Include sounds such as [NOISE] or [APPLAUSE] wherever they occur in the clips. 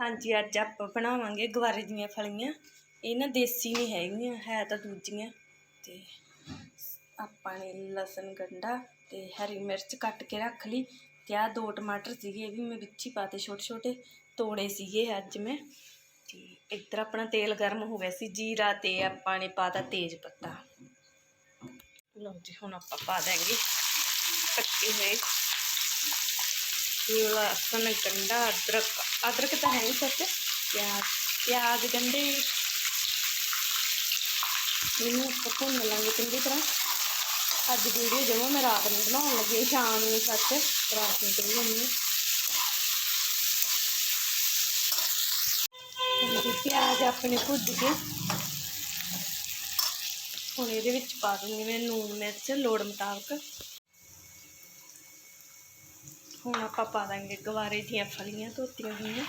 ਹਾਂਜੀ, ਅੱਜ ਆਪਾਂ ਬਣਾਵਾਂਗੇ ਗਵਾਰੇ ਦੀਆਂ ਫਲੀਆਂ। ਇਹ ਨਾ ਦੇਸੀ ਨਹੀਂ ਹੈਗੀਆਂ, ਹੈ ਤਾਂ ਦੂਜੀਆਂ। ਤੇ ਆਪਾਂ ਨੇ ਲਸਣ ਗੰਢਾ ਤੇ ਹਰੀ ਮਿਰਚ ਕੱਟ ਕੇ ਰੱਖ ਲਈ। ਤੇ ਆਹ ਦੋ ਟਮਾਟਰ ਸੀਗੇ, ਇਹ ਵੀ ਮੈਂ ਵਿੱਚ ਹੀ ਪਾਤੇ ਛੋਟੇ ਛੋਟੇ ਤੋੜੇ ਸੀਗੇ ਅੱਜ ਮੈਂ। ਤੇ ਇੱਧਰ ਆਪਣਾ ਤੇਲ ਗਰਮ ਹੋ ਗਿਆ ਸੀ, ਜੀਰਾ ਤੇ ਆਪਾਂ ਨੇ ਪਾਤਾ ਤੇਜ ਪੱਤਾ। ਲਓ ਜੀ, ਹੁਣ ਆਪਾਂ ਪਾ ਦਾਂਗੇ ਕੱਟੇ ਹੋਏ। ਲਸਣ ਗੰਢਾ ਅਦਰਕ ਅਦਰਕ ਤਾਂ ਹੈ ਹੀ ਸੱਚ ਪਿਆਜ਼ ਪਿਆਜ਼ ਗੰਢੇ ਇਹਨੂੰ ਆਪਾਂ ਭੁੰਨ ਲਾਂਗੇ ਚੰਗੀ ਤਰ੍ਹਾਂ ਅੱਜ ਵੀਡੀਓ ਜਮਾ ਮੈਂ ਰਾਤ ਨੂੰ ਬਣਾਉਣ ਲੱਗੀ ਸ਼ਾਮ ਨੂੰ ਸੱਚ ਰਾਤ ਨੂੰ ਕਰੀ ਜਾਂਦੀ ਹਾਂ ਪਿਆਜ਼ ਆਪਣੇ ਭੁੱਜ ਗਏ ਹੁਣ ਇਹਦੇ ਵਿੱਚ ਪਾ ਦੂੰਗੀ ਮੈਂ ਨੂਨ ਮਿਰਚ ਲੋੜ ਮੁਤਾਬਕ ਹੁਣ ਆਪਾਂ ਪਾ ਦਾਂਗੇ ਗਵਾਰੇ ਦੀਆਂ ਫਲੀਆਂ, ਧੋਤੀਆਂ ਹੋਈਆਂ।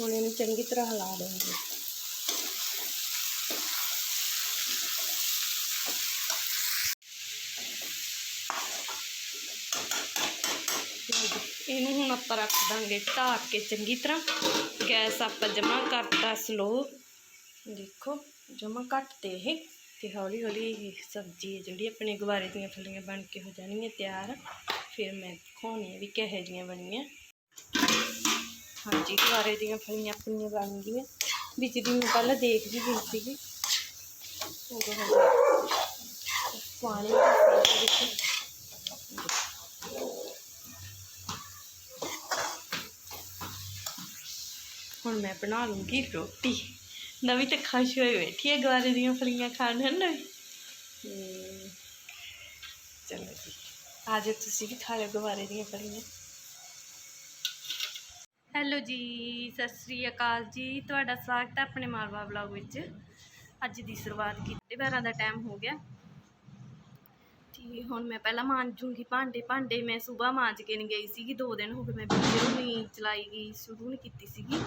ਹੁਣ ਇਹਨੂੰ ਚੰਗੀ ਤਰ੍ਹਾਂ ਹਿਲਾ ਦੇਵਾਂਗੇ। ਇਹਨੂੰ ਹੁਣ ਆਪਾਂ ਰੱਖ ਦਾਂਗੇ ਢਾਕ ਕੇ ਚੰਗੀ ਤਰ੍ਹਾਂ। ਗੈਸ ਆਪਾਂ ਜਮਾ ਕਰਤਾ, ਸਲੋ। ਦੇਖੋ ਜਮਾ ਘੱਟ ਤੇ ਇਹ। ਤੇ ਹੌਲੀ ਹੌਲੀ ਸਬਜ਼ੀ ਹੈ ਜਿਹੜੀ ਆਪਣੇ ਗਵਾਰੇ ਦੀਆਂ ਫਲੀਆਂ ਬਣ ਕੇ ਹੋ ਜਾਣਗੀਆਂ ਤਿਆਰ। ਫਿਰ ਮੈਂ ਦਿਖਾਉਣੀ ਵੀ ਕਿਹੋ ਜਿਹੀਆਂ ਬਣੀਆਂ। ਹਾਂਜੀ ਗਵਾਰੇ ਦੀਆਂ ਫਲੀਆਂ ਆਪਣੀਆਂ ਬਣ ਗਈਆਂ। ਵਿੱਚ ਦੀ ਮੈਂ ਪਹਿਲਾਂ ਦੇਖ ਵੀ ਗਈ ਸੀਗੀ। ਉਦੋਂ ਹਜੇ ਪਾਣੀ ਹੁਣ ਮੈਂ ਬਣਾ ਲੂੰਗੀ ਰੋਟੀ। ਨਵੀਂ ਤੇ ਖੁਸ਼ ਹੋਈ ਬੈਠੀ ਹੈ ਗਵਾਰੇ ਦੀਆਂ ਫਲੀਆਂ ਖਾਣ ਹਨ ਨਵੀਂ ਹਮ, ਚਲੋ ਜੀ। ਆ ਜਾਓ ਤੁਸੀਂ ਵੀ ਖਾ ਲਿਓ ਗਵਾਰੇ ਦੀਆਂ ਫਲੀਆਂ। ਹੈਲੋ ਜੀ ਸਤਿ ਸ੍ਰੀ ਅਕਾਲ ਜੀ। ਤੁਹਾਡਾ ਸਵਾਗਤ ਹੈ ਆਪਣੇ ਮਾਲਵਾ ਵਲੌਗ ਵਿੱਚ। ਅੱਜ ਦੀ ਸ਼ੁਰੂਆਤ ਕੀਤੀ ਬਾਰਾਂ ਦਾ ਟਾਈਮ ਹੋ ਗਿਆ। ਤੇ ਹੁਣ ਮੈਂ ਪਹਿਲਾਂ ਮਾਂਜੂਗੀ ਭਾਂਡੇ। ਭਾਂਡੇ ਮੈਂ ਸਵੇਰ ਮਾਂਜ ਕੇ ਨਹੀਂ ਗਈ ਸੀਗੀ ਦੋ ਦਿਨ ਹੋ ਗਏ ਮੈਂ ਵੀਡੀਓ ਨਹੀਂ ਚਲਾਈ ਗਈ ਸ਼ੁਰੂ ਨਹੀਂ ਕੀਤੀ ਸੀਗੀ।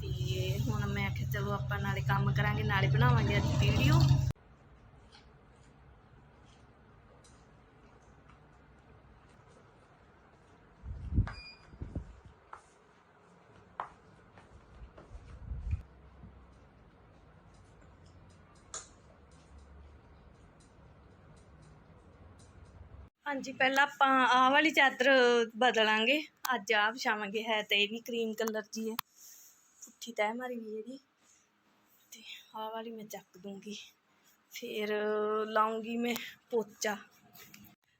ਤੇ ਹੁਣ ਮੈਂ ਆਖਿਆ ਚਲੋ ਆਪਾਂ ਨਾਲੇ ਕੰਮ ਕਰਾਂਗੇ, ਨਾਲੇ ਬਣਾਵਾਂਗੇ ਅੱਜ ਵੀਡੀਓ ਹਾਂਜੀ, ਪਹਿਲਾਂ ਆਪਾਂ ਆਹ ਵਾਲੀ ਚਾਦਰ ਬਦਲਾਂਗੇ। ਅੱਜ ਆਹ ਵਿਛਾਵਾਂਗੇ, ਹੈ ਤੇ ਇਹ ਵੀ ਕਰੀਮ ਕਲਰ ਦੀ ਹੈ। ਪੁੱਠੀ ਤਹਿ ਮਾਰੀ ਵੀ ਇਹਦੀ ਤੇ ਆਹ ਵਾਲੀ ਮੈਂ ਚੱਕ ਦੂੰਗੀ। ਫਿਰ ਲਾਉਂਗੀ ਮੈਂ ਪੋਚਾ।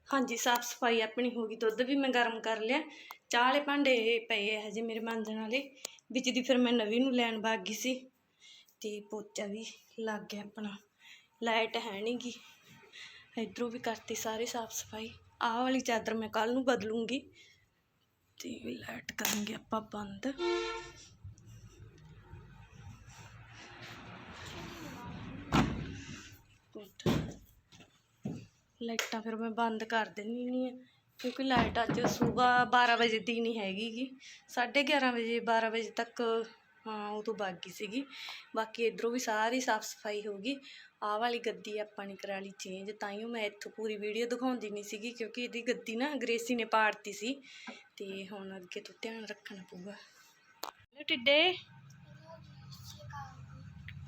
ਹਾਂਜੀ, ਸਾਫ਼ ਸਫ਼ਾਈ ਆਪਣੀ ਹੋ ਗਈ। ਦੁੱਧ ਵੀ ਮੈਂ ਗਰਮ ਕਰ ਲਿਆ। ਚਾਹ ਵਾਲੇ ਭਾਂਡੇ ਪਏ ਆ ਹਜੇ ਮੇਰੇ ਮਾਂਜਣ ਵਾਲੇ। ਵਿੱਚ ਦੀ ਫਿਰ ਮੈਂ ਨਵੀਂ ਨੂੰ ਲੈਣ ਵਗ ਗਈ ਸੀ। ਤੇ ਪੋਚਾ ਵੀ ਲੱਗ ਗਿਆ ਆਪਣਾ। ਲਾਈਟ ਹੈ ਨੀ ਗੀ। ਇਧਰੋਂ ਵੀ ਕਰਤੀ ਸਾਰੇ ਸਾਫ਼ ਸਫ਼ਾਈ। ਆਹ ਵਾਲੀ ਚਾਦਰ ਮੈਂ ਕੱਲ ਨੂੰ ਬਦਲੂੰਗੀ। ਤੇ ਲਾਈਟ ਕਰਾਂਗੇ ਆਪਾਂ ਬੰਦ। ਗੁੱਡ ਲਾਈਟਾਂ ਫਿਰ ਮੈਂ ਬੰਦ ਕਰ ਦਿੰਦੀ ਨਹੀਂ ਕਿਉਂਕਿ ਲਾਈਟ ਅੱਜ ਸਵੇਰ 12 ਵਜੇ ਦੀ ਨਹੀਂ ਹੈਗੀ ਗੀ। 11:30 ਵਜੇ 12 ਵਜੇ ਤੱਕ, ਹਾਂ, ਉਹ ਤੋਂ ਵਗ ਗਈ ਸੀਗੀ। ਬਾਕੀ ਇਧਰੋਂ ਵੀ ਸਾਰੀ ਸਾਫ਼ ਸਫ਼ਾਈ ਹੋ ਗਈ। ਆਹ ਵਾਲੀ ਗੱਦੀ ਆਪਾਂ ਨੇ ਕਰਾ ਲਈ ਚੇਂਜ ਤਾਂ ਹੀ ਮੈਂ ਇੱਥੋਂ ਪੂਰੀ ਵੀਡੀਓ ਦਿਖਾਉਂਦੀ ਨਹੀਂ ਸੀਗੀ, ਕਿਉਂਕਿ ਇਹਦੀ ਗੱਦੀ ਨਾ ਗ੍ਰੇਸੀ ਨੇ ਪਾੜਤੀ ਸੀ। ਤੇ ਹੁਣ ਅੱਗੇ ਤੋਂ ਧਿਆਨ ਰੱਖਣਾ ਪਊਗਾ। ਟਿੱਡੇ।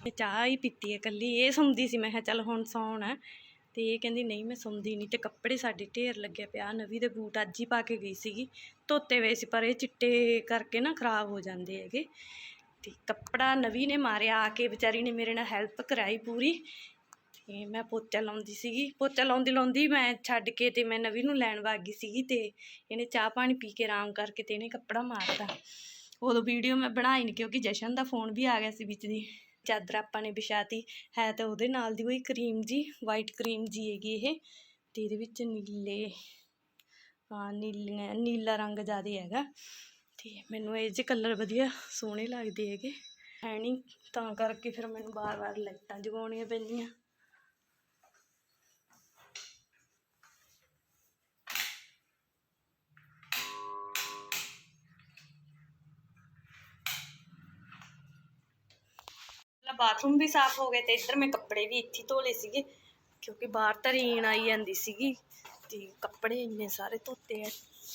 ਇਹ ਚਾਹ ਹੀ ਪੀਤੀ ਹੈ ਕੱਲੀ ਇਹ ਸੌਂਦੀ ਸੀ, ਮੈਂ ਕਿਹਾ ਚੱਲ ਹੁਣ ਸੌਣ ਹੈ। ਤੇ ਇਹ ਕਹਿੰਦੀ, ਨਹੀਂ, ਮੈਂ ਸੌਂਦੀ ਨਹੀਂ। ਤੇ ਕੱਪੜੇ ਸਾਡੇ ਢੇਰ ਲੱਗਿਆ ਪਿਆ, ਨਵੀਂ ਦੇ ਬੂਟ ਅੱਜ ਹੀ ਪਾ ਕੇ ਗਈ ਸੀਗੀ। ਧੋਤੇ ਹੋਏ ਸੀ, ਪਰ ਇਹ ਚਿੱਟੇ ਕਰਕੇ ਨਾ ਖਰਾਬ ਹੋ ਜਾਂਦੇ ਹੈਗੇ। ਤੇ ਕੱਪੜਾ ਨਵੀਂ ਨੇ ਮਾਰਿਆ, ਆ ਕੇ ਵਿਚਾਰੀ ਨੇ ਮੇਰੇ ਨਾਲ ਹੈਲਪ ਕਰਾਈ ਪੂਰੀ। ਤੇ ਮੈਂ ਪੋਚਾ ਲਾਉਂਦੀ ਸੀਗੀ। ਪੋਚਾ ਲਾਉਂਦੀ ਲਾਉਂਦੀ ਮੈਂ ਛੱਡ ਕੇ ਤੇ ਮੈਂ ਨਵੀਂ ਨੂੰ ਲੈਣ ਵਗ ਗਈ ਸੀਗੀ ਤੇ ਇਹਨੇ ਚਾਹ ਪਾਣੀ ਪੀ ਕੇ ਆਰਾਮ ਕਰਕੇ ਤੇ ਇਹਨੇ ਕੱਪੜਾ ਮਾਰਤਾ। ਉਦੋਂ ਵੀਡੀਓ ਮੈਂ ਬਣਾਈ ਨਹੀਂ ਕਿਉਂਕਿ ਜਸ਼ਨ ਦਾ ਫੋਨ ਵੀ ਆ ਗਿਆ ਸੀ ਵਿੱਚ ਦੀ। ਚਾਦਰ ਆਪਾਂ ਨੇ ਵਿਛਾਤੀ, ਹੈ ਤਾਂ ਉਹਦੇ ਨਾਲ ਦੀ ਕੋਈ ਕਰੀਮ ਜੀ ਵਾਈਟ ਕਰੀਮ ਜੀ ਹੈਗੀ ਇਹ ਤੇ ਇਹਦੇ ਵਿੱਚ ਨੀਲੇ, ਹਾਂ ਨੀਲੀਆਂ ਨੀਲਾ ਰੰਗ ਜ਼ਿਆਦਾ ਹੈਗਾ ਤੇ ਮੈਨੂੰ ਇਹ ਜਿਹੇ ਕਲਰ ਵਧੀਆ ਸੋਹਣੇ ਲੱਗਦੇ ਹੈਗੇ। ਹੈ ਨਹੀਂ ਤਾਂ ਕਰਕੇ ਫਿਰ ਮੈਨੂੰ ਬਾਰ-ਬਾਰ ਲਾਈਟਾਂ ਜਗਾਉਣੀਆਂ ਪੈਂਦੀਆਂ। ਬਾਥਰੂਮ ਵੀ ਸਾਫ਼ ਹੋ ਗਏ ਤੇ ਇੱਧਰ ਮੈਂ ਕੱਪੜੇ ਵੀ ਇੱਥੇ ਧੋ ਲਏ ਸੀਗੇ, ਕਿਉਂਕਿ ਬਾਹਰ ਤਾਂ ਰੇਨ ਆਈ ਜਾਂਦੀ ਸੀਗੀ ਤੇ ਕੱਪੜੇ ਇੰਨੇ ਸਾਰੇ ਧੋਤੇ ਆ।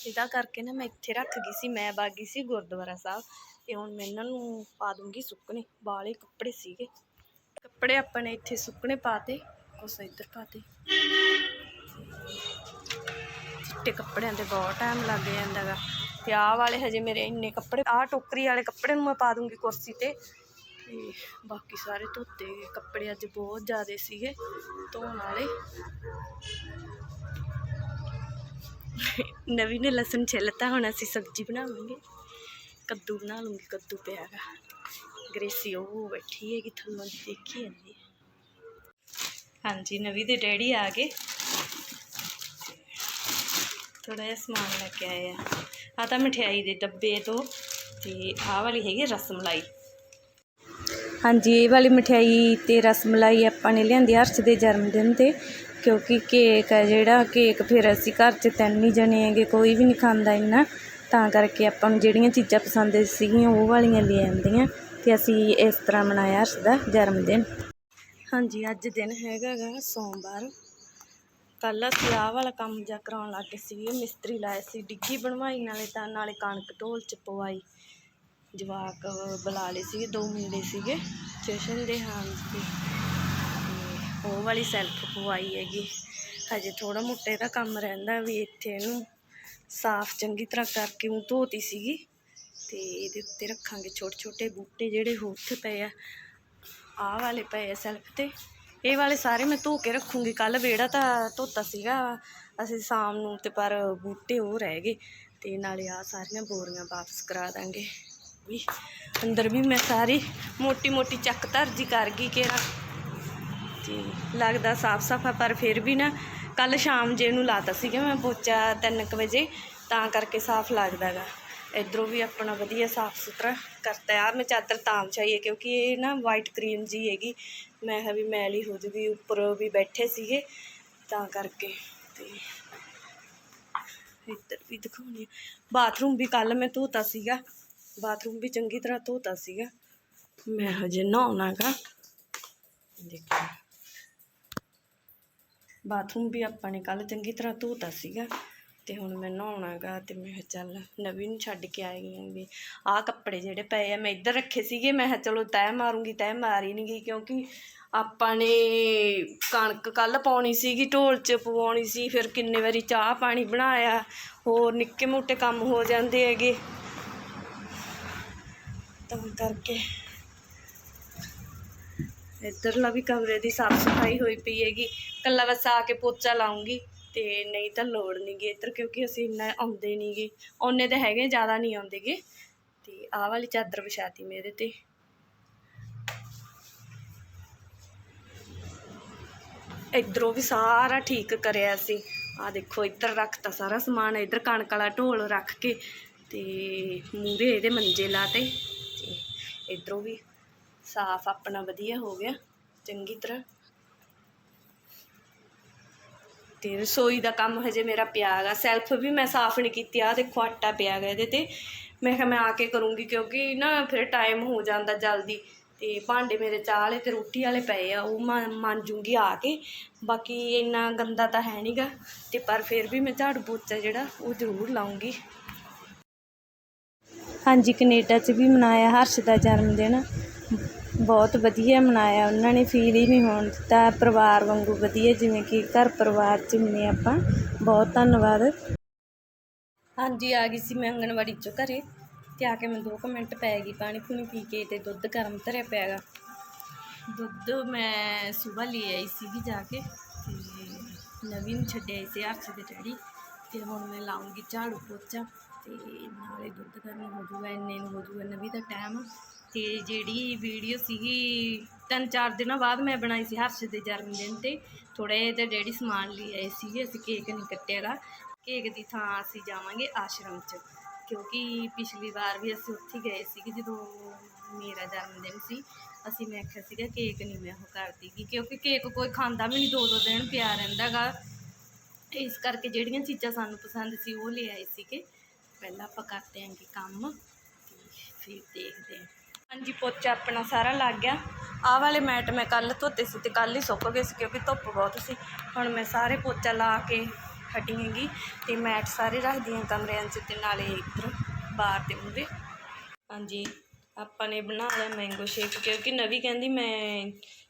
ਇਹਦਾ ਕਰਕੇ ਨਾ ਮੈਂ ਇੱਥੇ ਰੱਖ ਗਈ ਸੀ, ਮੈਂ ਬਾਗੀ ਸੀ ਗੁਰਦੁਆਰਾ ਸਾਹਿਬ ਤੇ ਹੁਣ ਮੈਂ ਇਹਨਾਂ ਨੂੰ ਪਾ ਦੂੰਗੀ ਸੁੱਕਣੇ ਬਾਲੇ ਕੱਪੜੇ ਸੀਗੇ। ਕੱਪੜੇ ਆਪਣੇ ਇੱਥੇ ਸੁੱਕਣੇ ਪਾਤੇ ਕੁਛ ਇੱਧਰ ਪਾਤੇ ਚਿੱਟੇ ਕੱਪੜਿਆਂ ਤੇ ਬਹੁਤ ਟਾਈਮ ਲੱਗ ਜਾਂਦਾ ਗਾ ਤੇ ਆਹ ਵਾਲੇ ਹਜੇ ਮੇਰੇ ਇੰਨੇ ਕੱਪੜੇ, ਆਹ ਟੋਕਰੀ ਵਾਲੇ ਕੱਪੜੇ ਨੂੰ ਮੈਂ ਪਾ ਦੂੰਗੀ ਕੁਰਸੀ ਤੇ। ਤੇ ਬਾਕੀ ਸਾਰੇ ਧੋਤੇ ਗਏ ਕੱਪੜੇ ਅੱਜ ਬਹੁਤ ਜ਼ਿਆਦੇ ਸੀਗੇ, ਧੋਣ ਵਾਲੇ। ਨਵੀਂ ਨੇ ਲਸਣ ਛਿੱਲਤਾ ਹੁਣ, ਅਸੀਂ ਸਬਜ਼ੀ ਬਣਾਵਾਂਗੇ। ਕੱਦੂ ਬਣਾ ਲੂੰਗੀ, ਕੱਦੂ ਪਿਆਗਾ ਗ੍ਰੇਸੀ, ਉਹ ਬੈਠੀ ਹੈਗੀ ਥੱਲੋਂ ਦੀ ਦੇਖੀ ਜਾਂਦੀ ਹਾਂਜੀ, ਨਵੀਂ ਦੇ ਡੈਡੀ ਆ ਗਏ। ਥੋੜਾ ਜਿਹਾ ਸਮਾਨ ਲੈ ਕੇ ਆਏ ਆ। ਆ ਤਾਂ ਮਠਿਆਈ ਦੇ ਡੱਬੇ ਤੋਂ, ਤੇ ਆਹ ਵਾਲੀ ਹੈਗੀ ਰਸਮਲਾਈ ਹਾਂਜੀ, ਇਹ ਵਾਲੀ ਮਠਿਆਈ ਤੇ ਰਸਮਲਾਈ ਆਪਾਂ ਨੇ ਲਿਆਂਦੀ ਹਰਸ਼ ਦੇ ਜਨਮ ਦਿਨ ਤੇ, ਕਿਉਂਕਿ ਕੇਕ ਹੈ ਜਿਹੜਾ, ਕੇਕ ਫਿਰ ਅਸੀਂ ਘਰ 'ਚ ਤਿੰਨ ਹੀ ਜਣੇ ਹੈਗੇ, ਕੋਈ ਵੀ ਨਹੀਂ ਖਾਂਦਾ ਇੰਨਾ। ਤਾਂ ਕਰਕੇ ਆਪਾਂ ਨੂੰ ਜਿਹੜੀਆਂ ਚੀਜ਼ਾਂ ਪਸੰਦ ਸੀਗੀਆਂ, ਉਹ ਵਾਲੀਆਂ ਲੈ ਆਂਦੀਆਂ ਤੇ ਅਸੀਂ ਇਸ ਤਰ੍ਹਾਂ ਮਨਾਇਆ ਹਰਸ਼ ਦਾ ਜਨਮ ਦਿਨ ਹਾਂਜੀ, ਅੱਜ ਦਿਨ ਹੈਗਾ ਗਾ ਸੋਮਵਾਰ। ਕੱਲ੍ਹ ਅਸੀਂ ਆਹ ਵਾਲਾ ਕੰਮ ਜਾ ਕਰਾਉਣ ਲੱਗ ਗਏ ਸੀਗੇ, ਮਿਸਤਰੀ ਲਾਏ ਸੀ, ਡਿੱਗੀ ਬਣਵਾਈ, ਨਾਲੇ ਤਾਂ, ਨਾਲੇ ਕਣਕ, ਢੋਲ ਚ ਪਵਾਈ। ਜਵਾਕ ਬੁਲਾ ਲਏ ਸੀਗੇ, ਦੋ ਮੁੰਡੇ ਸੀਗੇ, ਜਸ਼ਨ ਦੇ ਹਾਂ ਤੇ। ਉਹ ਵਾਲੀ ਸੈਲਫ ਪਵਾਈ ਹੈਗੀ। ਹਜੇ ਥੋੜਾ ਮੋਟੇ ਦਾ ਕੰਮ ਰਹਿੰਦਾ ਵੀ ਇੱਥੇ ਇਹਨੂੰ ਸਾਫ਼ ਚੰਗੀ ਤਰ੍ਹਾਂ ਕਰਕੇ ਉਹ ਧੋਤੀ ਸੀਗੀ। ਤੇ ਇਹਦੇ ਉੱਤੇ ਰੱਖਾਂਗੇ ਛੋਟੇ ਛੋਟੇ ਬੂਟੇ ਜਿਹੜੇ ਹੋ ਉੱਥੇ ਪਏ ਆ। ਆਹ ਵਾਲੇ ਪਏ ਆ ਸੈਲਫ ਤੇ। ਇਹ ਵਾਲੇ ਸਾਰੇ ਮੈਂ ਧੋ ਕੇ ਰੱਖੂੰਗੀ। ਕੱਲ ਵਿਹੜਾ ਤਾਂ ਧੋਤਾ ਸੀਗਾ। ਅਸੀਂ ਸ਼ਾਮ ਨੂੰ ਤੇ ਪਰ ਬੂਟੇ ਉਹ ਰਹਿ ਗਏ। ਤੇ ਨਾਲੇ ਆ ਸਾਰੀਆਂ ਬੋਰੀਆਂ ਵਾਪਸ ਕਰਾ ਦਾਂਗੇ। ਵੀ। ਅੰਦਰ ਵੀ ਮੈਂ ਸਾਰੀ ਮੋਟੀ ਮੋਟੀ ਚੱਕ ਧਰਜੀ ਕਰ ਗਈ ਕੇਰਾ ਤੇ ਲੱਗਦਾ ਸਾਫ਼ ਸਫਾ, ਪਰ ਫਿਰ ਵੀ ਨਾ ਕੱਲ ਸ਼ਾਮ ਜੇ ਨੂੰ ਲਾਤਾ ਸੀਗਾ ਮੈਂ ਪੋਚਾ 3:00 ਵਜੇ, ਤਾਂ ਕਰਕੇ ਸਾਫ਼ ਲੱਗਦਾਗਾ ਇਧਰੋਂ ਵੀ ਆਪਣਾ ਵਧੀਆ ਸਾਫ਼ ਸੁਥਰਾ ਕਰਤਾ ਆ ਮੈਂ ਚਾਦਰ ਤਾਂ ਵਿਛਾਈ ਹੈ ਕਿਉਂਕਿ ਇਹ ਨਾ ਵਾਈਟ ਕਰੀਮ ਜੀ ਹੈਗੀ। ਮੈਂ ਕਿਹਾ ਵੀ ਮੈਲੀ ਹੋ ਜੂਗੀ, ਉੱਪਰ ਵੀ ਬੈਠੇ ਸੀਗੇ, ਤਾਂ ਕਰਕੇ। ਤੇ ਇੱਧਰ ਵੀ ਦਿਖਾਉਣੀ ਬਾਥਰੂਮ ਵੀ ਕੱਲ ਮੈਂ ਧੋਤਾ ਸੀਗਾ। ਬਾਥਰੂਮ ਵੀ ਚੰਗੀ ਤਰ੍ਹਾਂ ਧੋਤਾ ਸੀਗਾ ਮੈਂ ਹਜੇ ਨਹਾਉਣਾਗਾ ਦੇਖੋ ਬਾਥਰੂਮ ਵੀ ਆਪਾਂ ਨੇ ਕੱਲ ਚੰਗੀ ਤਰ੍ਹਾਂ ਧੋਤਾ ਸੀਗਾ ਤੇ ਹੁਣ ਮੈਂ ਨਹਾਉਣਾਗਾ ਤੇ ਮੈਂ ਕਿਹਾ ਚੱਲ ਨਵੀਂ ਨੂੰ ਛੱਡ ਕੇ ਆਈ ਆਂ ਵੀ ਆਹ ਕੱਪੜੇ ਜਿਹੜੇ ਪਏ ਆ ਮੈਂ ਇੱਧਰ ਰੱਖੇ ਸੀਗੇ ਮੈਂ ਕਿਹਾ ਚਲੋ ਤੈਅ ਮਾਰੂੰਗੀ ਤੈਅ ਮਾਰੀ ਨਹੀਂ ਗਈ ਕਿਉਂਕਿ ਆਪਾਂ ਨੇ ਕਣਕ ਕੱਲ ਪਾਉਣੀ ਸੀਗੀ ਢੋਲ 'ਚ ਪਵਾਉਣੀ ਸੀ ਫਿਰ ਕਿੰਨੇ ਵਾਰੀ ਚਾਹ ਪਾਣੀ ਬਣਾਇਆ ਹੋਰ ਨਿੱਕੇ ਮੋਟੇ ਕੰਮ ਹੋ ਜਾਂਦੇ ਹੈਗੇ ਤਾਂ ਕਰਕੇ। ਇੱਧਰਲਾ ਵੀ ਕਮਰੇ ਦੀ ਸਾਫ਼ ਸਫ਼ਾਈ ਹੋਈ ਪਈ ਹੈਗੀ। ਕੱਲਾ ਬਸ ਆ ਕੇ ਪੋਚਾ ਲਾਉਂਗੀ ਤੇ ਨਹੀਂ ਤਾਂ ਲੋੜ ਨਹੀਂਗੀ ਇੱਧਰ ਕਿਉਂਕਿ ਅਸੀਂ ਇੰਨਾ ਆਉਂਦੇ ਨਹੀਂਗੇ ਉਹਨੇ ਤਾਂ ਹੈਗੇ, ਜ਼ਿਆਦਾ ਨਹੀਂ ਆਉਂਦੇਗੇ ਤੇ ਆਹ ਵਾਲੀ ਚਾਦਰ ਵਿਛਾਤੀ ਮੇਰੇ ਤੇ। ਇੱਧਰੋਂ ਵੀ ਸਾਰਾ ਠੀਕ ਕਰਿਆ ਸੀ। ਆ ਦੇਖੋ, ਇੱਧਰ ਰੱਖਤਾ ਸਾਰਾ ਸਮਾਨ, ਇੱਧਰ ਕਣਕ ਵਾਲਾ ਢੋਲ ਰੱਖ ਕੇ ਤੇ ਮੂਰੇ ਇਹਦੇ ਮੰਜੇ ਲਾਤੇ। ਤੇ ਇੱਧਰੋਂ ਵੀ ਸਾਫ਼ ਆਪਣਾ ਵਧੀਆ ਹੋ ਗਿਆ, ਚੰਗੀ ਤਰ੍ਹਾਂ। ਤੇ ਰਸੋਈ ਦਾ ਕੰਮ ਹਜੇ ਮੇਰਾ ਪਿਆ ਗਾ ਸੈਲਫ ਵੀ ਮੈਂ ਸਾਫ਼ ਨਹੀਂ ਕੀਤੀ ਆ ਦੇਖੋ ਆਟਾ ਪਿਆ ਗਿਆ ਇਹਦੇ ਤੇ। ਮੈਂ ਕਿਹਾ ਮੈਂ ਆ ਕੇ ਕਰੂੰਗੀ ਕਿਉਂਕਿ ਨਾ ਫਿਰ ਟਾਈਮ ਹੋ ਜਾਂਦਾ ਜਲਦੀ। ਤੇ ਭਾਂਡੇ ਮੇਰੇ ਚਾਹ ਵਾਲੇ ਤੇ ਰੋਟੀ ਵਾਲੇ ਪਏ ਆ, ਉਹ ਮਾਂ ਮਾਂਜੂੰਗੀ ਆ ਕੇ। ਬਾਕੀ ਇੰਨਾ ਗੰਦਾ ਤਾਂ ਹੈ ਨਹੀਂਗਾ ਤੇ ਪਰ ਫਿਰ ਵੀ ਮੈਂ ਝਾੜੂ ਪੋਚਾ ਜਿਹੜਾ ਉਹ ਜ਼ਰੂਰ ਲਾਉਂਗੀ ਹਾਂਜੀ, ਕਨੇਡਾ 'ਚ ਵੀ ਮਨਾਇਆ, ਹਰਸ਼ ਦਾ ਜਨਮ ਦਿਨ। ਬਹੁਤ ਵਧੀਆ ਮਨਾਇਆ, ਉਹਨਾਂ ਨੇ ਫੀਲ ਹੀ ਨਹੀਂ ਹੋਣ ਦਿੱਤਾ। ਪਰਿਵਾਰ ਵਾਂਗੂ ਵਧੀਆ, ਜਿਵੇਂ ਕਿ ਘਰ ਪਰਿਵਾਰ 'ਚ ਹੁੰਦੇ ਆਪਾਂ। ਬਹੁਤ ਧੰਨਵਾਦ। ਹਾਂਜੀ, ਆ ਗਈ ਸੀ ਮੈਂ ਆਂਗਣਵਾੜੀ 'ਚੋਂ ਘਰੇ। ਤੇ ਆ ਕੇ ਮੈਂ 2 ਮਿੰਟ ਪੈ ਗਈ, ਪਾਣੀ ਪੂਣੀ ਪੀ ਕੇ ਤੇ ਦੁੱਧ ਗਰਮ ਧਰਿਆ ਪਿਆ ਗਾ ਦੁੱਧ ਮੈਂ ਸਵੇਰ ਲੈ ਆਈ ਸੀਗੀ ਜਾ ਕੇ। ਤੇ ਨਵੀਂ ਨੂੰ ਛੱਡਿਆ ਸੀ ਹਰਸ਼ ਦੇ ਡੈਡੀ। ਤੇ ਹੁਣ ਮੈਂ ਲਾਉਂਗੀ ਝਾੜੂ ਪੋਚਾ। ਤੇ ਨਾਲੇ ਦੁੱਧ ਗਰਮ ਹੋ ਜੂਗਾ, ਇੰਨੇ ਨੂੰ ਹੋ ਜੂਗਾ, ਨਵੀਂ ਦਾ ਟਾਈਮ ਤੇ ਜਿਹੜੀ ਵੀਡੀਓ ਸੀਗੀ, ਤਿੰਨ ਚਾਰ ਦਿਨਾਂ ਬਾਅਦ ਮੈਂ ਬਣਾਈ ਸੀ ਹਰਸ਼ ਦੇ ਜਨਮ ਦਿਨ ਤੇ। ਥੋੜੇ ਜਿਹੇ ਤੇ ਡੈਡੀ ਸਮਾਨ ਲਈ ਆਏ ਸੀਗੇ, ਅਸੀਂ ਕੇਕ ਨਹੀਂ ਕੱਟਿਆਗਾ ਕੇਕ ਦੀ ਥਾਂ ਅਸੀਂ ਜਾਵਾਂਗੇ ਆਸ਼ਰਮ 'ਚ, ਕਿਉਂਕਿ ਪਿਛਲੀ ਵਾਰ ਵੀ ਅਸੀਂ ਉੱਥੇ ਗਏ ਸੀਗੇ ਜਦੋਂ ਮੇਰਾ ਜਨਮ ਦਿਨ ਸੀ। ਅਸੀਂ ਮੈਂ ਆਖਿਆ ਸੀਗਾ ਕੇਕ ਨਹੀਂ ਮੈਂ ਉਹ ਕਰਦੀ ਗੀ, ਕਿਉਂਕਿ ਕੇਕ ਕੋਈ ਖਾਂਦਾ ਵੀ ਨਹੀਂ, ਦੋ ਦੋ ਦਿਨ ਪਿਆ ਰਹਿੰਦਾ ਗਾ। ਇਸ ਕਰਕੇ ਜਿਹੜੀਆਂ ਚੀਜ਼ਾਂ ਸਾਨੂੰ ਪਸੰਦ ਸੀ, ਉਹ ਲੈ ਆਏ ਸੀਗੇ। ਪਹਿਲਾਂ ਆਪਾਂ ਕਰਦੇ ਆਂਗੇ ਕੰਮ ਫਿਰ ਦੇਖਦੇ ਹਾਂ ਹਾਂਜੀ ਪੋਚਾ ਆਪਣਾ ਸਾਰਾ ਲੱਗ ਗਿਆ। ਆਹ ਵਾਲੇ ਮੈਟ ਮੈਂ ਕੱਲ ਧੋਤੇ ਸੀ ਤੇ ਕੱਲ ਹੀ ਸੁੱਕ ਗਏ ਸੀ ਕਿਉਂਕਿ ਧੁੱਪ ਬਹੁਤ ਸੀ। ਹੁਣ ਮੈਂ ਸਾਰੇ ਪੋਚਾ ਲਾ ਕੇ ਹਟੀ ਹੈਗੀ ਤੇ ਮੈਟ ਸਾਰੇ ਰੱਖਦੀ ਹਾਂ ਕਮਰਿਆਂ 'ਚ ਤੇ ਨਾਲੇ ਇੱਧਰ ਬਾਹਰ ਦੇ ਮੂਹਰੇ ਹਾਂਜੀ, ਆਪਾਂ ਨੇ ਬਣਾ ਲਿਆ ਮੈਂਗੋ ਸ਼ੇਕ ਕਿਉਂਕਿ ਨਵੀਂ ਕਹਿੰਦੀ ਮੈਂ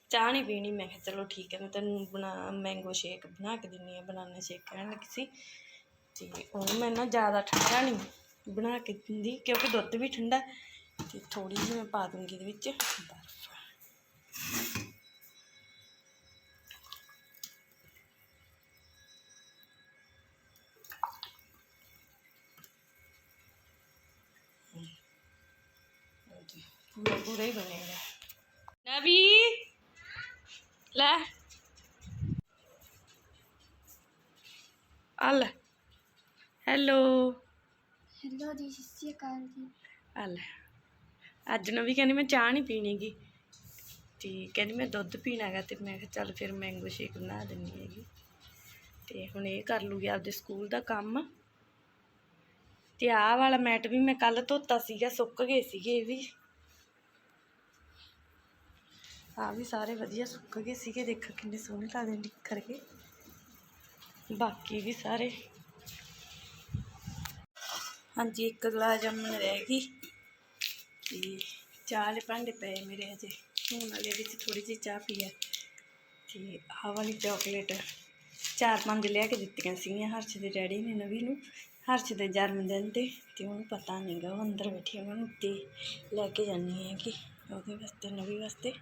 ਚਾਹ ਨਹੀਂ ਪੀਣੀ। ਮੈਂ ਕਿਹਾ ਚਲੋ ਠੀਕ ਹੈ, ਮੈਂ ਤੈਨੂੰ ਬਣਾ ਮੈਂਗੋ ਸ਼ੇਕ ਬਣਾ ਕੇ ਦਿੰਨੀ ਆ ਬਨਾਨਾ ਸ਼ੇਕ ਕਹਿਣ ਲੱਗੀ ਸੀ। ਤੇ ਉਹ ਮੈਂ ਨਾ ਜ਼ਿਆਦਾ ਠੰਡਾ ਨਹੀਂ ਬਣਾ ਕੇ ਦਿੰਦੀ ਕਿਉਂਕਿ ਦੁੱਧ ਵੀ ਠੰਡਾ ਤੇ ਥੋੜੀ ਜਿਹੀ ਮੈਂ ਪਾ ਦੂੰਗੀ ਇਹਦੇ ਵਿੱਚ। ਬਰਫ ਪੂਰਾ ਪੂਰਾ ਹੀ ਬਣੇਗਾ ਨਵੀ, ਲੈ। ਆ ਲੈ। ਹੈਲੋ। ਹੈਲੋ ਜੀ ਸਤਿ ਸ਼੍ਰੀ ਅਕਾਲ ਜੀ। ਆ ਲੈ ਅੱਜ ਨਵੀ ਕਹਿੰਦੀ ਮੈਂ ਚਾਹ ਨਹੀਂ ਪੀਣੀਗੀ। ਤੇ ਕਹਿੰਦੀ ਮੈਂ ਦੁੱਧ ਪੀਣਾ ਹੈਗਾ ਤੇ ਮੈਂ ਕਿਹਾ ਚੱਲ ਫਿਰ ਮੈਂਗੋ ਸ਼ੇਕ ਬਣਾ ਦਿੰਨੀ ਹੈਗੀ। ਤੇ ਹੁਣ ਇਹ ਕਰ ਲੂਗੀ ਆਪਦੇ ਸਕੂਲ ਦਾ ਕੰਮ। ਤੇ ਆਹ ਵਾਲਾ ਮੈਟ ਵੀ ਮੈਂ ਕੱਲ ਧੋਤਾ ਸੀਗਾ ਸੁੱਕ ਗਏ ਸੀਗੇ ਇਹ ਵੀ। ਆ ਵੀ ਸਾਰੇ ਵਧੀਆ ਸੁੱਕ ਗਏ ਸੀਗੇ ਦੇਖੋ ਕਿੰਨੇ ਸੋਹਣੇ ਲੱਗਦੇ ਨਿੱਖਰ ਕੇ। ਬਾਕੀ ਵੀ ਸਾਰੇ। ਹਾਂਜੀ, ਇੱਕ ਗਲਾਸ ਜਾਮਨ ਰਹਿ ਗਈ। ਤੇ ਚਾਹ ਦੇ ਭਾਂਡੇ ਪਏ ਮੇਰੇ ਅਜੇ ਹੁਣ ਵਾਲੇ ਵਿੱਚ ਥੋੜੀ ਜਿਹੀ ਚਾਹ ਪੀ ਹੈ ਤੇ ਆਹ ਵਾਲੀ ਚਾਕਲੇਟ ਚਾਰ ਪੰਜ ਲਿਆ ਕੇ ਦਿੱਤੀਆਂ ਸੀਗੀਆਂ ਹਰਸ਼ ਦੇ ਡੈਡੀ ਨੇ, ਨਵੀਂ ਨੂੰ। ਹਰਸ਼ ਦੇ ਜਨਮਦਿਨ ਤੇ ਤੇ ਉਹਨੂੰ ਪਤਾ ਨਹੀਂਗਾ ਉਹ ਅੰਦਰ ਬੈਠੀ ਉਹਨਾਂ ਨੂੰ ਉੱਤੇ ਲੈ ਕੇ ਜਾਣੀ ਹੈ ਕਿ ਉਹਦੇ ਵਾਸਤੇ, ਨਵੀਂ ਵਾਸਤੇ।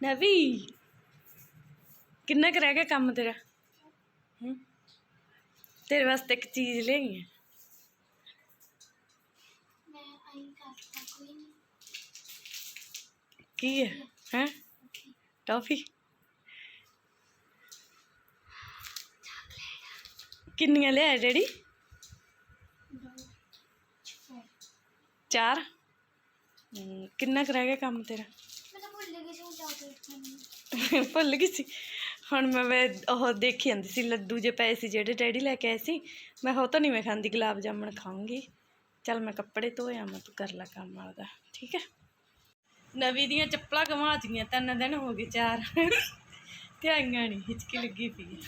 ਨਵੀ, ਕਿੰਨਾ ਕੁ ਰਹਿ ਗਿਆ ਕੰਮ ਤੇਰਾ? ਹੂੰ, ਤੇਰੇ ਵਾਸਤੇ ਇੱਕ ਚੀਜ਼ ਲਈ ਹੈ ਕੀ ਹੈ ਹੈ? ਟੌਫੀ? ਕਿੰਨੀਆਂ ਲਿਆਏ ਡੈਡੀ? ਚਾਰ? ਕਿੰਨਾ ਕੁ ਗਿਆ ਕੰਮ ਤੇਰਾ? [LAUGHS] ਭੁੱਲ ਗਈ ਸੀ। ਹੁਣ ਚਾਕਲੇਟ ਮੈਂ ਵੇ ਉਹ ਦੇਖੀ ਜਾਂਦੀ ਸੀ, ਲੱਡੂ ਜੇ ਪਏ ਸੀ ਜਿਹੜੇ ਡੈਡੀ ਲੈ ਕੇ ਆਏ ਸੀ, ਮੈਂ ਉਹ ਤਾਂ ਨਹੀਂ ਮੈਂ ਖਾਂਦੀ, ਗੁਲਾਬ ਜਾਮਣ ਖਾਊਂਗੀ। ਚੱਲ ਮੈਂ ਕੱਪੜੇ ਧੋਇਆ ਮੈਂ ਤੂੰ ਕਰ ਲੈ ਕੰਮ ਆਪਦਾ, ਠੀਕ ਹੈ? ਨਵੀਂ ਦੀਆਂ ਚੱਪਲਾਂ ਘਮਾਤੀਆਂ ਤਿੰਨ ਦਿਨ ਹੋ ਗਏ ਚਾਰ। ਤੇ ਆਈਆਂ ਨਹੀਂ ਹਿਚਕੀ ਲੱਗੀ ਪਈ ਹੈ।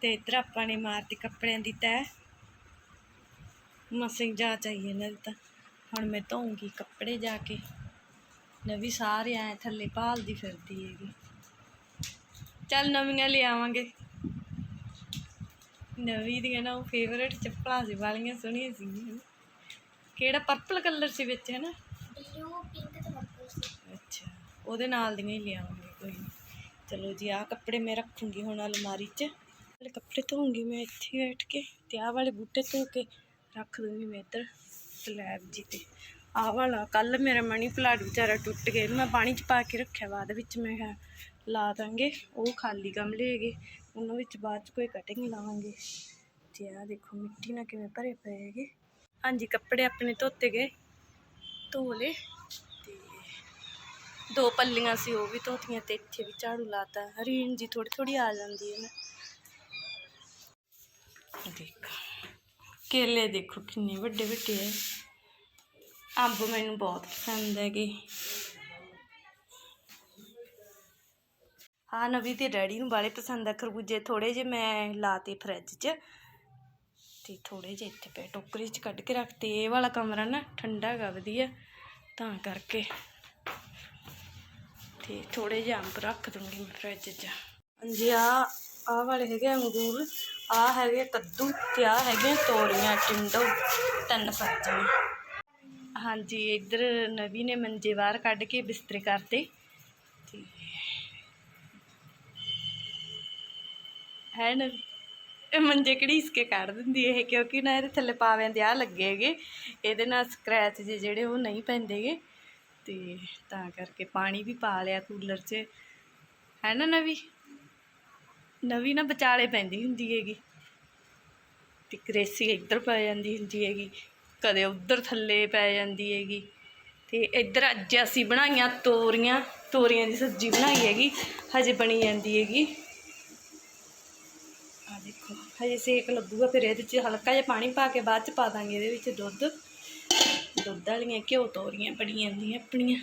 ਤੇ ਇੱਧਰ ਆਪਾਂ ਨੇ ਮਾਰਤੀ ਕੱਪੜਿਆਂ ਦੀ ਤੈਅ ਮਸਿੰਗ ਜਾ ਚਾਹੀਏ ਨਾ ਤਾਂ। ਹੁਣ ਮੈਂ ਧੋਉਂਗੀ ਕੱਪੜੇ ਜਾ ਕੇ। ਨਵੀਂ ਸਾਰੇ ਐ ਥੱਲੇ ਭਾਲਦੀ ਫਿਰਦੀ ਹੈਗੀ। ਚੱਲ ਨਵੀਆਂ ਲਿਆਵਾਂਗੇ। ਨਵੀਂ ਦੀਆਂ ਨਾ ਉਹ ਫੇਵਰੇਟ ਚੱਪਲਾਂ ਸੀ, ਵਾਲੀਆਂ ਸੋਹਣੀਆਂ ਸੀ ਕਿਹੜਾ ਪਰਪਲ ਕਲਰ ਸੀ ਵਿੱਚ ਹੈ ਨਾ ਬਲੂ ਪਿੰਕ ਉਹਦੇ ਨਾਲ ਦੀਆਂ ਹੀ ਲਿਆਵਾਂਗੇ, ਕੋਈ ਨਹੀਂ ਚਲੋ ਜੀ, ਆਹ ਕੱਪੜੇ ਮੈਂ ਰੱਖੂੰਗੀ ਹੁਣ ਅਲਮਾਰੀ 'ਚ। ਵਾਲੇ ਕੱਪੜੇ ਧੋਉਂਗੀ ਮੈਂ ਇੱਥੇ ਬੈਠ ਕੇ ਤੇ ਆਹ ਵਾਲੇ ਬੂਟੇ ਧੋ ਕੇ ਰੱਖ ਦੂੰਗੀ ਮੈਂ ਇੱਧਰ ਸਲੈਬ ਜੀ ਤੇ। ਆਹ ਵਾਲਾ ਕੱਲ ਮੇਰਾ ਮਨੀ ਪਲਾਟ ਵਿਚਾਰਾ ਟੁੱਟ ਗਿਆ ਮੈਂ ਪਾਣੀ 'ਚ ਪਾ ਕੇ ਰੱਖਿਆ, ਬਾਅਦ ਵਿੱਚ ਮੈਂ ਕਿਹਾ ਲਾ ਦਾਂਗੇ, ਉਹ ਖਾਲੀ ਗਮਲੇ ਹੈਗੇ, ਉਹਨਾਂ ਵਿੱਚ ਬਾਅਦ 'ਚ ਕੋਈ ਕਟਿੰਗ ਲਾਵਾਂਗੇ। ਤੇ ਆਹ ਦੇਖੋ, ਮਿੱਟੀ ਨਾਲ ਕਿਵੇਂ ਭਰੇ ਪਏ ਹੈਗੇ। ਹਾਂਜੀ, ਕੱਪੜੇ ਆਪਣੇ ਧੋਤੇ ਗਏ, ਧੋ ਲਏ। ਦੋ ਪੱਲੀਆਂ ਸੀ, ਉਹ ਵੀ ਧੋਤੀਆਂ ਤੇ ਇੱਥੇ ਵੀ ਝਾੜੂ ਲਾਤਾ। ਹਰੀਨ ਜੀ ਥੋੜੀ ਥੋੜੀ ਆ ਜਾਂਦੀ ਹੈ ਨਾ। ਦੇਖ, ਕੇਲੇ ਦੇਖੋ ਕਿੰਨੇ ਵੱਡੇ ਵੱਡੇ ਹੈ ਅੰਬ ਮੈਨੂੰ ਬਹੁਤ ਪਸੰਦ ਹੈਗੇ। ਹਾਂ, ਨਵੀ ਤੇ ਡੈਡੀ ਨੂੰ ਬਾਲੇ ਪਸੰਦ ਆ, ਖਰਬੂਜੇ ਥੋੜੇ ਜਿਹੇ ਮੈਂ ਲਾਤੇ ਫਰਿੱਜ 'ਚ। ਤੇ ਥੋੜੇ ਜਿਹੇ ਇੱਥੇ ਪਏ, ਟੋਕਰੀ 'ਚ ਕੱਢ ਕੇ ਰੱਖਤੇ। ਇਹ ਵਾਲਾ ਕਮਰਾ ਨਾ ਠੰਡਾ ਹੈਗਾ, ਵਧੀਆ। ਤਾਂ ਕਰਕੇ। ਤੇ ਥੋੜੇ ਜਿਹੇ ਅੰਬ ਰੱਖ ਦੂੰਗੀ ਮੈਂ ਫਰਿੱਜ 'ਚ। ਹਾਂਜੀ ਆ ਆਹ ਵਾਲੇ ਹੈਗੇ ਅੰਗੂਰ ਆ ਹੈਗੇ ਕੱਦੂ ਤੇ ਆ ਹੈਗੇ ਤੋਰੀਆਂ ਟਿੰਡੋ ਤਿੰਨ ਸਬਜ਼ੀਆਂ। ਹਾਂਜੀ ਇੱਧਰ ਨਵੀ ਨੇ ਮੰਜੇ ਬਾਹਰ ਕੱਢ ਕੇ ਬਿਸਤਰੇ ਕਰਤੇ। ਤੇ ਹੈ ਨਵੀ? ਇਹ ਮੰਜੇ ਘੜੀਸ ਕੇ ਕੱਢ ਦਿੰਦੀ ਇਹ? ਕਿਉਂਕਿ ਨਾ ਇਹਦੇ ਥੱਲੇ ਪਾਵਿਆਂ ਦੇ ਆ ਲੱਗੇ ਹੈਗੇ। ਇਹਦੇ ਨਾਲ ਸਕ੍ਰੈਚ ਜੇ ਜਿਹੜੇ ਉਹ ਨਹੀਂ ਪੈਂਦੇਗੇ ਤੇ ਤਾਂ ਕਰਕੇ ਪਾਣੀ ਵੀ ਪਾ ਲਿਆ ਕੂਲਰ 'ਚ। ਹੈ ਨਾ ਨਵੀ? ਨਵੀ ਨਾ ਵਿਚਾਲੇ ਪੈਂਦੀ ਹੁੰਦੀ ਹੈਗੀ। ਤੇ ਕਰੇਸੀ ਇੱਧਰ ਪੈ ਜਾਂਦੀ ਹੁੰਦੀ ਹੈਗੀ। ਕਦੇ ਉੱਧਰ ਥੱਲੇ ਪੈ ਜਾਂਦੀ ਹੈਗੀ। ਤੇ ਇੱਧਰ ਅੱਜ ਅਸੀਂ ਬਣਾਈਆਂ ਤੋਰੀਆਂ। ਤੋਰੀਆਂ ਦੀ ਸਬਜ਼ੀ ਬਣਾਈ ਹੈਗੀ। ਹਜੇ ਬਣੀ ਜਾਂਦੀ ਹੈਗੀ। ਆ ਦੇਖੋ, ਹਜੇ ਸੇਕ ਲੱਗੂਗਾ ਫਿਰ ਇਹਦੇ 'ਚ ਹਲਕਾ ਜਿਹਾ ਪਾਣੀ ਪਾ ਕੇ ਬਾਅਦ 'ਚ ਪਾ ਦਾਂਗੇ ਇਹਦੇ ਵਿੱਚ ਦੁੱਧ। ਦੁੱਧ ਵਾਲੀਆਂ ਘਿਓ ਤੋਰੀਆਂ ਬਣੀ ਜਾਂਦੀਆਂ ਆਪਣੀਆਂ।